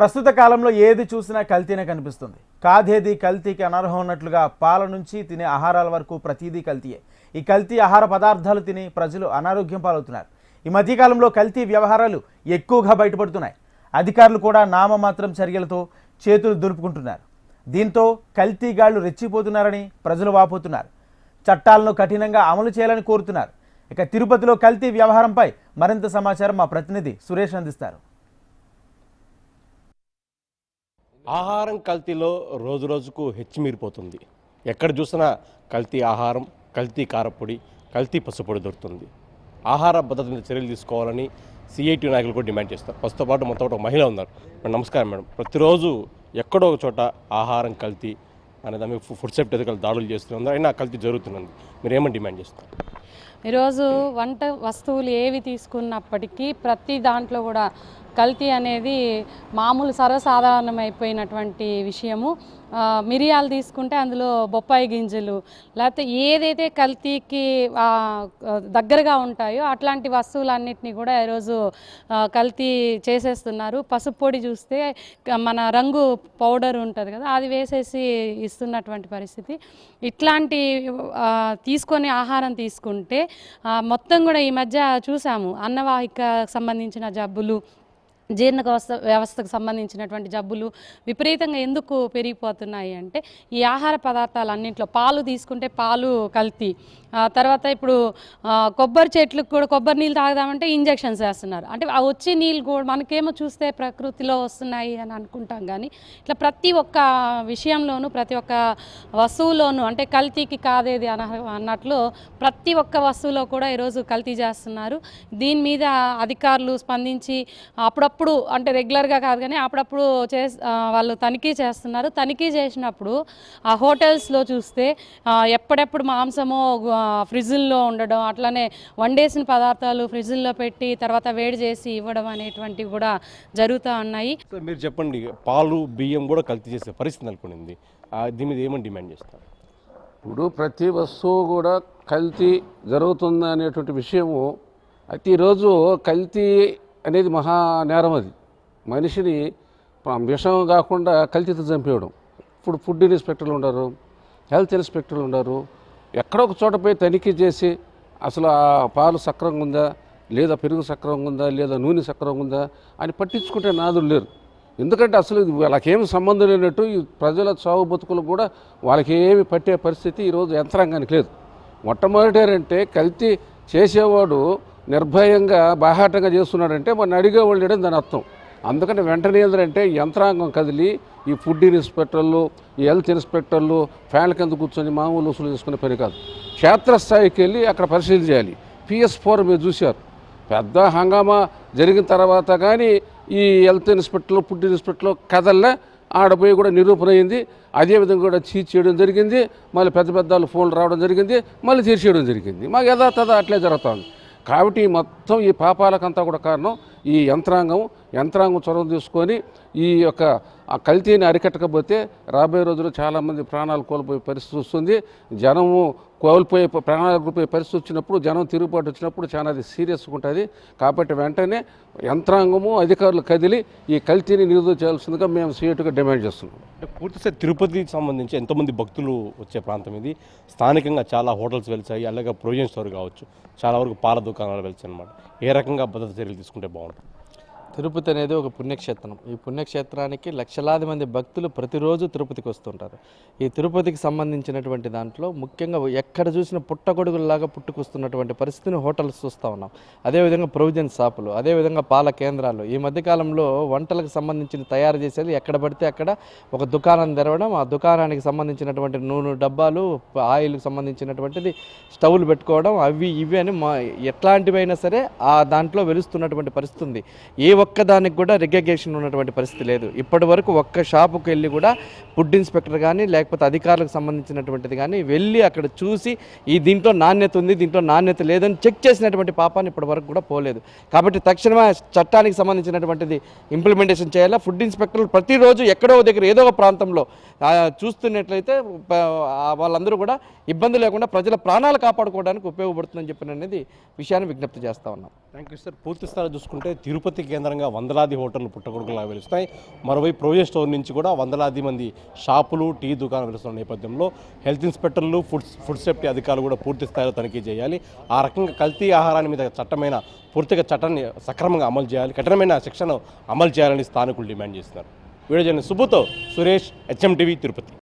ప్రస్తుత కాలంలో ఏది చూసినా కల్తీనే కనిపిస్తుంది. కాదేది కల్తీకి అనర్హం ఉన్నట్లుగా పాల నుంచి తినే ఆహారాల వరకు ప్రతిదీ కల్తీయే. ఈ కల్తీ ఆహార పదార్థాలు తిని ప్రజలు అనారోగ్యం పాలవుతున్నారు. ఈ మధ్యకాలంలో కల్తీ వ్యవహారాలు ఎక్కువగా బయటపడుతున్నాయి. అధికారులు కూడా నామమాత్రం చర్యలతో చేతులు దులుపుకుంటున్నారు. దీంతో కల్తీగాళ్ళు రెచ్చిపోతున్నారని ప్రజలు వాపోతున్నారు. చట్టాలను కఠినంగా అమలు చేయాలని కోరుతున్నారు. ఇక తిరుపతిలో కల్తీ వ్యవహారంపై మరింత సమాచారం మా ప్రతినిధి సురేష్ అందిస్తారు. ఆహారం కల్తీలో రోజు రోజుకు హెచ్చిమీరిపోతుంది. ఎక్కడ చూసినా కల్తీ ఆహారం కల్తీ కారపొడి కల్తీ పసుపొడి దొరుకుతుంది. ఆహార భద్రత మీద చర్యలు తీసుకోవాలని సిఐటి నాయకులు కూడా డిమాండ్ చేస్తారు. ప్రస్తుతం పాటు మొత్తం ఒక మహిళ ఉన్నారు. నమస్కారం మేడం. ప్రతిరోజు ఎక్కడో ఒక చోట ఆహారం కల్తీ అనే దాని మీద ఫుడ్ సేఫ్టీ అధికారులు దాడులు చేస్తున్నారు అయినా కల్తీ జరుగుతున్నది మీరు ఏమని డిమాండ్ చేస్తారు ఈరోజు వంట వస్తువులు ఏవి తీసుకున్నప్పటికీ ప్రతి దాంట్లో కూడా కల్తీ అనేది మామూలు సర్వసాధారణమైపోయినటువంటి విషయము. మిరియాలు తీసుకుంటే అందులో బొప్పాయి గింజలు లేకపోతే ఏదైతే కల్తీకి దగ్గరగా ఉంటాయో అట్లాంటి వస్తువులన్నింటినీ కూడా ఈరోజు కల్తీ చేసేస్తున్నారు. పసుపు పొడి చూస్తే మన రంగు పౌడర్ ఉంటుంది కదా అది వేసేసి ఇస్తున్నటువంటి పరిస్థితి. ఇట్లాంటి తీసుకొని ఆహారం తీసుకుంటే మొత్తం కూడా ఈ మధ్య చూసాము అన్నవాహిక సంబంధించిన జబ్బులు జీర్ణ వ్యవస్థ వ్యవస్థకు సంబంధించినటువంటి జబ్బులు విపరీతంగా ఎందుకు పెరిగిపోతున్నాయి అంటే ఈ ఆహార పదార్థాలు అన్నింటిలో పాలు తీసుకుంటే పాలు కల్తీ. తర్వాత ఇప్పుడు కొబ్బరి చెట్లకు కూడా కొబ్బరి నీళ్ళు తాగుదామంటే ఇంజెక్షన్స్ వేస్తున్నారు. అంటే ఆ వచ్చే నీళ్ళు కూడా మనకేమో చూస్తే ప్రకృతిలో వస్తున్నాయి అని అనుకుంటాం కానీ ఇట్లా ప్రతి ఒక్క విషయంలోనూ ప్రతి ఒక్క వస్తువులోనూ అంటే కల్తీకి కాదేది అన అన్నట్లు ప్రతి ఒక్క వస్తువులో కూడా ఈరోజు కల్తీ చేస్తున్నారు. దీని మీద అధికారులు స్పందించి అప్పుడప్పుడు అంటే రెగ్యులర్గా కాదు కానీ అప్పుడప్పుడు చే వాళ్ళు తనిఖీ చేస్తున్నారు. తనిఖీ చేసినప్పుడు ఆ హోటల్స్లో చూస్తే ఎప్పుడెప్పుడు మాంసము ఆ, ఫ్రిడ్జుల్లో ఉండడం అట్లనే వండేసిన పదార్థాలు ఫ్రిడ్జుల్లో పెట్టి తర్వాత వేడి చేసి ఇవ్వడం అనేటువంటివి కూడా జరుగుతూ ఉన్నాయి. మీరు చెప్పండి పాలు బియ్యం కూడా కల్తీ చేసే పరిస్థితి నెలకొనింది. ఆ, దీని మీద ఏమని డిమాండ్ చేస్తారు? ఇప్పుడు ప్రతి వస్తువు కూడా కల్తీ జరుగుతుంది అనేటువంటి విషయము అయితే ఈరోజు కల్తీ అనేది మహా నేరం అది. మనిషిని విషం కాకుండా కల్తీతో చంపేయడం. ఇప్పుడు ఫుడ్ ఇన్స్పెక్టర్లు ఉండరు హెల్త్ ఇన్స్పెక్టర్లు ఉండరు. ఎక్కడో ఒక చోట పోయి తనిఖీ చేసి అసలు ఆ పాలు సక్రంగా ఉందా లేదా పెరుగు సక్రంగా ఉందా లేదా నూనె సక్రంగా ఉందా అని పట్టించుకుంటే నాదులు లేరు. ఎందుకంటే అసలు ఇది వాళ్ళకేమి సంబంధం లేనట్టు ఈ ప్రజల చావు బతుకులు కూడా వాళ్ళకేమి పట్టే పరిస్థితి ఈరోజు యంత్రాంగానికి లేదు. మొట్టమొదటి మొట్టమొదటేరంటే కల్తీ చేసేవాడు నిర్భయంగా బాహాటంగా చేస్తున్నాడంటే మన అడిగేవాళ్ళు లేడని దాని అర్థం. అందుకని వెంటనే ఏంటంటే యంత్రాంగం కదిలి ఈ ఫుడ్ ఇన్స్పెక్టర్లు ఈ హెల్త్ ఇన్స్పెక్టర్లు ఫ్యాన్ల కింద కూర్చొని మామూలు వసూలు చేసుకునే పని కాదు. క్షేత్రస్థాయికి వెళ్ళి అక్కడ పరిశీలన చేయాలి. పిఎస్ ఫోర్ మీరు చూశారు. పెద్ద హంగామా జరిగిన తర్వాత కానీ ఈ హెల్త్ ఇన్స్పెక్టర్లు ఫుడ్ ఇన్స్పెక్టర్లు కదల్లా ఆడపోయి కూడా నిరూపణ అయింది. అదేవిధంగా కూడా చేయడం జరిగింది. మళ్ళీ పెద్ద పెద్ద వాళ్ళు ఫోన్లు రావడం జరిగింది. మళ్ళీ తీర్చేయడం జరిగింది. మాకు యథాతథ అట్లే జరుగుతుంది. కాబట్టి మొత్తం ఈ పాపాలకంతా కూడా కారణం ఈ యంత్రాంగం యంత్రాంగం చొరవ తీసుకొని ఈ యొక్క ఆ కల్తీని అరికట్టకపోతే రాబోయే రోజుల్లో చాలామంది ప్రాణాలు కోల్పోయే పరిస్థితి వస్తుంది. జనము కోల్పోయే ప్రాణాలు కోల్పోయే పరిస్థితి వచ్చినప్పుడు జనం తిరుగుబాటు వచ్చినప్పుడు చాలా అది సీరియస్గా ఉంటుంది. కాబట్టి వెంటనే యంత్రాంగము అధికారులు కదిలి ఈ కల్తీని నిరోధం చేయాల్సిందిగా మేము సీఎట్గా డిమాండ్ చేస్తున్నాం. అంటే పూర్తిస్థాయి తిరుపతికి సంబంధించి ఎంతోమంది భక్తులు వచ్చే ప్రాంతం ఇది. స్థానికంగా చాలా హోటల్స్ వెలిచాయి. అలాగే ప్రొవిజన్ స్టోర్ కావచ్చు. చాలా వరకు పాల దుకాణాలు వెలిచాయి అనమాట ఏ రకంగా భద్రత చర్యలు తీసుకుంటే బాగుంటుంది? తిరుపతి అనేది ఒక పుణ్యక్షేత్రం. ఈ పుణ్యక్షేత్రానికి లక్షలాది మంది భక్తులు ప్రతిరోజు తిరుపతికి వస్తుంటారు. ఈ తిరుపతికి సంబంధించినటువంటి దాంట్లో ముఖ్యంగా ఎక్కడ చూసిన పుట్టగొడుగుల్లాగా పుట్టుకొస్తున్నటువంటి పరిస్థితిని హోటల్స్ చూస్తూ ఉన్నాం. అదేవిధంగా ప్రొవిజన్ షాపులు అదేవిధంగా పాల కేంద్రాలు. ఈ మధ్యకాలంలో వంటలకు సంబంధించిన తయారు చేసేది ఎక్కడ పడితే అక్కడ ఒక దుకాణం తెరవడం ఆ దుకాణానికి సంబంధించినటువంటి నూనె డబ్బాలు ఆయిల్కి సంబంధించినటువంటిది స్టవ్లు పెట్టుకోవడం అవి ఇవి అని మా ఎట్లాంటివైనా సరే ఆ దాంట్లో వెలుస్తున్నటువంటి పరిస్థితి ఉంది ఏ ఒక్కదానికి కూడా రికగ్నేషన్ ఉన్నటువంటి పరిస్థితి లేదు. ఇప్పటి వరకు ఒక్క షాపుకి వెళ్ళి కూడా ఫుడ్ ఇన్స్పెక్టర్ కానీ లేకపోతే అధికారులకు సంబంధించినటువంటిది కానీ వెళ్ళి అక్కడ చూసి ఈ దీంట్లో నాణ్యత ఉంది దీంట్లో నాణ్యత లేదని చెక్ చేసినటువంటి పాపాన్ని ఇప్పటి వరకు కూడా పోలేదు. కాబట్టి తక్షణమే చట్టానికి సంబంధించినటువంటిది ఇంప్లిమెంటేషన్ చేయాలా? ఫుడ్ ఇన్స్పెక్టర్లు ప్రతిరోజు ఎక్కడో దగ్గర ఏదో ఒక ప్రాంతంలో చూస్తున్నట్లయితే వాళ్ళందరూ కూడా ఇబ్బంది లేకుండా ప్రజల ప్రాణాలు కాపాడుకోవడానికి ఉపయోగపడుతుందని చెప్పిన అనేది విషయాన్ని విజ్ఞప్తి చేస్తా ఉన్నాం. థ్యాంక్ యూ సార్ పూర్తి స్థాయిలో చూసుకుంటే తిరుపతి కేంద్ర ఆధారంగా వందలాది హోటళ్ళు పుట్టగొడుగులా వెలుస్తాయి మరోవైపు ప్రొవిజన్ స్టోర్ నుంచి కూడా వందలాది మంది షాపులు టీ దుకాణాలు వెలుస్తున్న నేపథ్యంలో health inspectors food food safety అధికారులు కూడా పూర్తి స్థాయిలో తనిఖీ చేయాలి. ఆ రకంగా కల్తీ ఆహారాన్ని మీద చట్టమైన పూర్తిగా చట్టాన్ని సక్రమంగా అమలు చేయాలి కఠినమైన శిక్షను అమలు చేయాలని స్థానికులు డిమాండ్ చేస్తున్నారు. వీడియో జర్నలిస్ట్ సుబ్బుతో సురేష్ హెచ్ఎం టీవీ తిరుపతి.